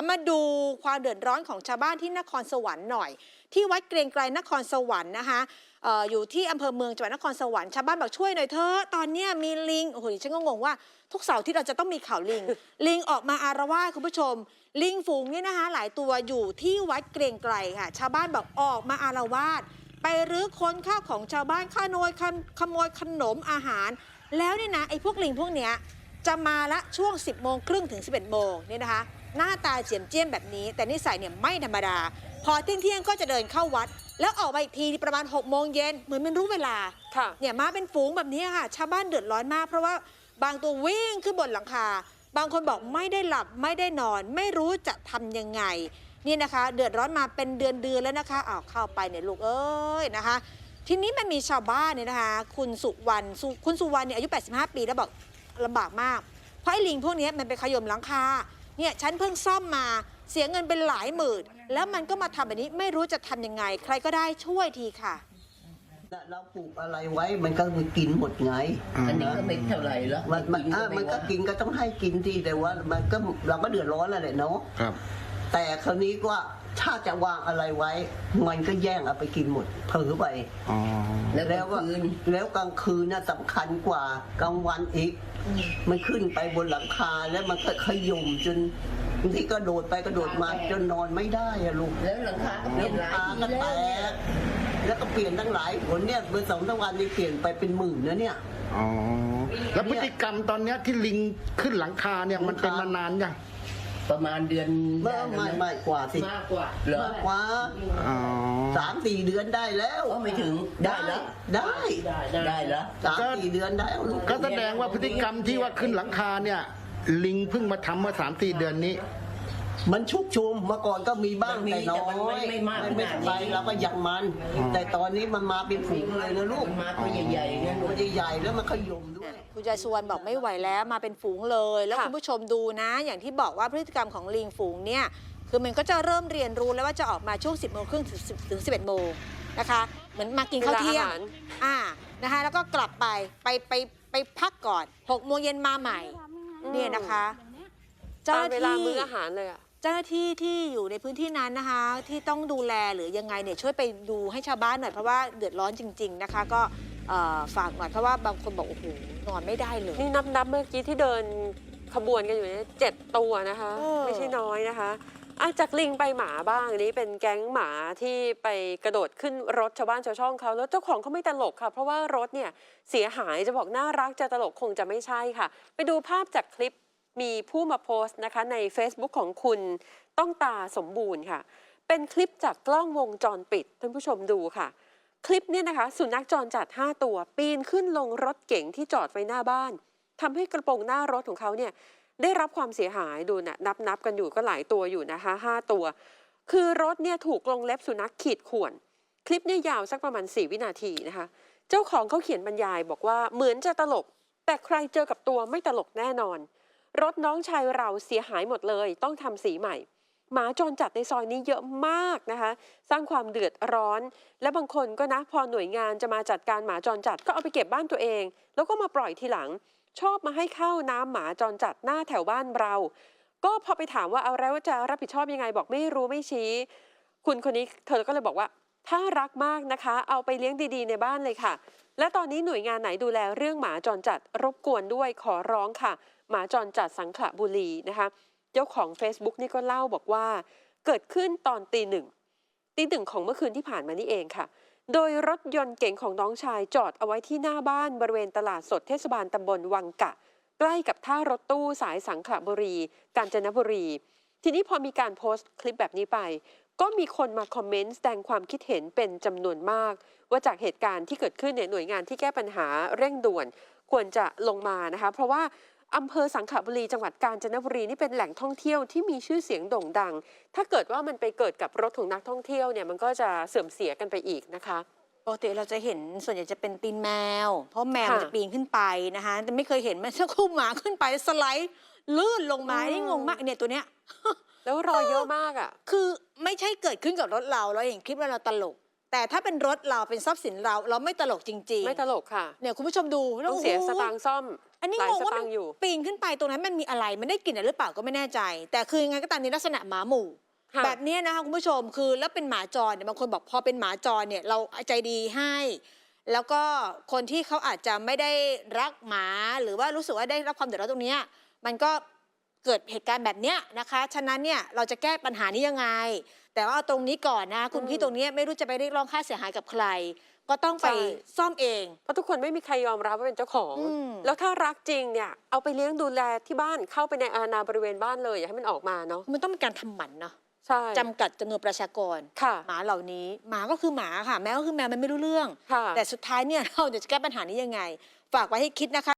นะคะมาดูความเดือดร้อนของชาวบ้านที่นครสวรรค์หน่อย ที่วัดเกรียงไกรนครสวรรค์นะคะเอออยู่ที่อำเภอเมืองจังหวัดนครสวรรค์ชาวบ้านบอกช่วยหน่อยเถอะตอนเนี้ยมีลิงโอ้โหดิฉันก็งงว่า ทุกเสาร์ที่เราจะต้องมีข่าวลิง ลิงออกมาอารวาสคุณผู้ชม ลิงฝูงเนี่ยนะคะหลายตัวอยู่ที่วัดเกรียงไกรค่ะ ชาวบ้านบอกออกมาอารวาสไปรื้อค้นข้าวของชาวบ้านข้าโนยขขโมยขนมอาหาร แล้วเนี่ยนะไอ้พวกลิงพวกเนี้ย จะมาละช่วง 10 โมงครึ่งถึง 11 โมงเนี่ยนะคะ หน้าตาเจียมเจียมแบบนี้ แต่นิสัยเนี่ยไม่ธรรมดา พอเที่ยงเที่ยงๆก็จะเดินเข้าวัด แล้วออกมาอีกทีประมาณ 6 โมงเย็นเหมือนมันรู้เวลาค่ะเนี่ยมาเป็นฝูงแบบนี้ค่ะ ชาวบ้านเดือดร้อนมาก เพราะว่าบางตัววิ่งขึ้นบนหลังคา บางคนบอกไม่ได้หลับไม่ได้นอน ไม่รู้จะทำยังไง นี่นะคะ เดือดร้อนมาเป็นเดือนเดือนๆแล้วนะคะอ้าวเข้าไปเนี่ยลูกเอ้ยนะคะ ทีนี้มันมีชาวบ้านเนี่ยนะคะ คุณสุวรรณสุคุณสุวรรณเนี่ยอายุ 85 ปีแล้วบอก ลำบากมาก เพราะไอ้ลิงพวกเนี้ยมันไปขย่มหลังคา เนี่ยฉันเพิ่งซ่อมมาเสียเงินเป็นหลายหมื่น แล้วมันก็มาทำแบบนี้ไม่รู้จะทำยังไง ใครก็ได้ช่วยทีค่ะ เราปลูกอะไรไว้มันก็คือกินหมดไงอันนี้ก็ไม่เท่าไหร่แล้วมันมันอะมันก็กินก็ต้องให้กินที่แต่ว่ามันก็เราก็เดือดร้อนแล้วแหละเนาะครับ แต่คราวนี้ก็ถ้าจะวางอะไรไว้ มันก็แย่งเอาไปกินหมดเผลอไป อ๋อ แล้วแล้วก็ก็คืนแล้วกลางคืนน่ะสำคัญกว่ากลางวันอีก มันขึ้นไปบนหลังคาแล้วมันก็ขย่มจนบางทีก็โดดไปกระโดดมาจนนอนไม่ได้อะลูก แล้วหลังคาก็เปแล้ลี่วยนหลายตาทีก็แล้แตวเนี่ยกแล้วก็เปลี่ยนทั้งหลายผลเนี่ยเมื่อสองสามวันนี้เปลี่ยนไปเป็นหมื่นนะเนี่ย อ๋อ แล้วพฤติกรรมตอนเนี้ยที่ลิงขึ้นหลังคาเนี่ยมันเป็นมานานยัง ประมาณเดือนเมื่อไม่ไม่กว่าสิมากกว่าเหรอมากกว่าอ๋อสามสี่เดือนได้แล้วก็ไม่ถึงได้แล้วได้ได้แล้วสามสี่เดือนได้แล้วลูกก็แสดงว่าพฤติกรรมที่ว่าขึ้นหลังคาเนี่ย ลิงเพิ่งมาทำเมื่อสามสี่เดือนนี้ มันชุกชุมเมื่อก่อนก็มีบ้างมันมีแต่น้อแต่มันไม่ยไม่มากไม่ขนาดนี้ไปเราก็ยังมัน แต่ตอนนี้มันมาเป็นฝูงเลยนะลูกมันมาตัวใหญ่ๆงั้นตัวใหญ่ๆแล้วมันขยมด้วยคุณยายสุวรรณบอกไม่ไหวแล้วมาเป็นฝูงเลย แล้วค่ะคุณผู้ชมดูนะ อย่างที่บอกว่าพฤติกรรมของลิงฝูงเนี่ยคือมันก็จะเริ่มเรียนรู้แล้วว่าจะออกมาช่วง 10โมงครึ่งถึง10ถึง11โมงนะคะเหมือนมากินข้าวเที่ยงวลอหรอ่านะคะแล้วก็กลับไปไปไปไปพักก่อน6โมงเย็นมาใหม่เนี่ยนะคะ เจ้าหตามน้าเวลาที่มื้ออาหารเลยอะ เจ้าหน้าที่ที่อยู่ในพื้นที่นั้นนะคะ ที่ต้องดูแลหรือยังไงเนี่ยช่วยไปดูให้ชาวบ้านหน่อยเพราะว่าเดือดร้อนจริง ๆนะคะ ก็เอ่อฝากหน่อยเพราะว่าบางคนบอกโอ้โหนอนไม่ได้เลย นี่นับนับเมื่อกี้ที่เดินขบวนกันอยู่เนี่ยเจ็ดตัวนะคะ เออ ไม่ใช่น้อยนะคะอะจากลิงไปหมาบ้างอันนี้เป็นแก๊งหมาที่ไปกระโดดขึ้นรถชาวบ้านชาวช่องเขาแล้วเจ้าของเขาไม่ตลกค่ะ เพราะว่ารถเนี่ยเสียหายจะบอกน่ารักจะตลกคงจะไม่ใช่ค่ะ ไปดูภาพจากคลิป มีผู้มาโพสต์นะคะใน Facebook ของคุณต้องตาสมบูรณ์ค่ะ เป็นคลิปจากกล้องวงจรปิดท่านผู้ชมดูค่ะ คลิปเนี่ยนะคะ สุนัขจรจัด 5 ตัว ปีนขึ้นลงรถเก๋งที่จอดไว้หน้าบ้านทำให้กระโปรงหน้ารถของเขาเนี่ยได้รับความเสียหายดูนะนับนับกันอยู่ก็หลายตัวอยู่นะคะ 5 ตัว คือรถเนี่ยถูกลงเล็บสุนัขขีดข่วน คลิปเนี่ยยาวสักประมาณ 4 วินาทีนะคะ เจ้าของเขาเขียนบรรยายบอกว่าเหมือนจะตลก แต่ใครเจอกับตัวไม่ตลกแน่นอน รถน้องชายเราเสียหายหมดเลย ต้องทำสีใหม่ หมาจรจัดในซอยนี้เยอะมากนะคะ สร้างความเดือดร้อน และบางคนก็นะพอหน่วยงานจะมาจัดการหมาจรจัดก็เอาไปเก็บบ้านตัวเอง แล้วก็มาปล่อยทีหลัง ชอบมาให้เข้าน้ำหมาจรจัดหน้าแถวบ้านเรา ก็พอไปถามว่าเอาแล้วจะรับผิดชอบยังไงบอกไม่รู้ไม่ชี้ คุณคนนี้เธอก็เลยบอกว่า ถ้ารักมากนะคะ เอาไปเลี้ยงดีๆ ในบ้านเลยค่ะ และตอนนี้หน่วยงานไหนดูแลเรื่องหมาจรจัดรบกวนด้วยขอร้องค่ะ หมาจรจัดสังขละบุรีนะคะ เจ้าของ Facebook นี่ก็เล่าบอกว่า เกิดขึ้นตอนตีหนึ่งตีหนึ่งของเมื่อคืนที่ผ่านมานี่เองค่ะ โดยรถยนต์เก๋งของน้องชายจอดเอาไว้ที่หน้าบ้านบริเวณตลาดสดเทศบาลตำบลวังกะ ใกล้กับท่ารถตู้สายสังขละบุรี กาญจนบุรี ทีนี้พอมีการโพสต์คลิปแบบนี้ไป ก็มีคนมาคอมเมนต์แสดงความคิดเห็นเป็นจำนวนมาก ว่าจากเหตุการณ์ที่เกิดขึ้นเนี่ยหน่วยงานที่แก้ปัญหาเร่งด่วนควรจะลงมานะคะ เพราะว่าอำเภอสังขบุรีจังหวัดกาญจนบุรีนี่เป็นแหล่งท่องเที่ยวที่มีชื่อเสียงโด่งดัง ถ้าเกิดว่ามันไปเกิดกับรถของนักท่องเที่ยวเนี่ยมันก็จะเสื่อมเสียกันไปอีกนะคะ ปกติเราจะเห็นส่วนใหญ่จะเป็นตีนแมว เพราะแมวมันค่ะจะปีนขึ้นไปนะคะแต่ไม่เคยเห็นมันสักคู่หมาขึ้นไปสไลด์ลื่นลงมาอืม นี่งงมากเนี่ยตัวเนี้ย แล้วรอยเยอะมากอะ คือไม่ใช่เกิดขึ้นกับรถเราเราเห็นคลิปแล้วเราตลก แต่ถ้าเป็นรถเราเป็นทรัพย์สินเราเราไม่ตลกจริงๆไม่ตลกค่ะเนี่ยคุณผู้ชมดูแล้วต้องเสียโโห สตางค์ซ่อมอันนี้หลายงงสว่าตามันงค์อยู่ ปีนขึ้นไปตรงนั้นมันมีอะไร มันได้กลิ่นอะไรหรือเปล่าก็ไม่แน่ใจ แต่คือยังไงก็ตามในลักษณะหมาหมู่ ค่ะแบบเนี้ยนะคะคุณผู้ชมคือแล้วเป็นหมาจรเนี่ยบางคนบอกพอเป็นหมาจรเนี่ยเราใจดีให้ แล้วก็คนที่เขาอาจจะไม่ได้รักหมาหรือว่ารู้สึกว่าได้รับความเดือดร้อนตรงเนี้ยมันก็เกิดเหตุการณ์แบบเนี้ยนะคะ ฉะนั้นเนี่ยเราจะแก้ปัญหานี้ยังไง แต่ว่าเอาตรงนี้ก่อนนะ คุณอืมพี่ตรงเนี้ยไม่รู้จะไปเรียกร้องค่าเสียหายกับใคร ก็ต้องไปใช่ ซ่อมเอง เพราะทุกคนไม่มีใครยอมรับว่าเป็นเจ้าของ อืม แล้วถ้ารักจริงเนี่ยเอาไปเลี้ยงดูแลที่บ้านเข้าไปในอาณาบริเวณบ้านเลยอย่าให้มันออกมาเนาะ มันต้องมีการทำหมันเนาะ ใช่ จำกัดจำนวนประชากร ค่ะ หมาเหล่านี้ หมาก็คือหมาค่ะ แมวก็คือแมวมันไม่รู้เรื่อง ค่ะ แต่สุดท้ายเนี่ยเราจะแก้ปัญหานี้ยังไง ฝากไว้ให้คิดนะคะ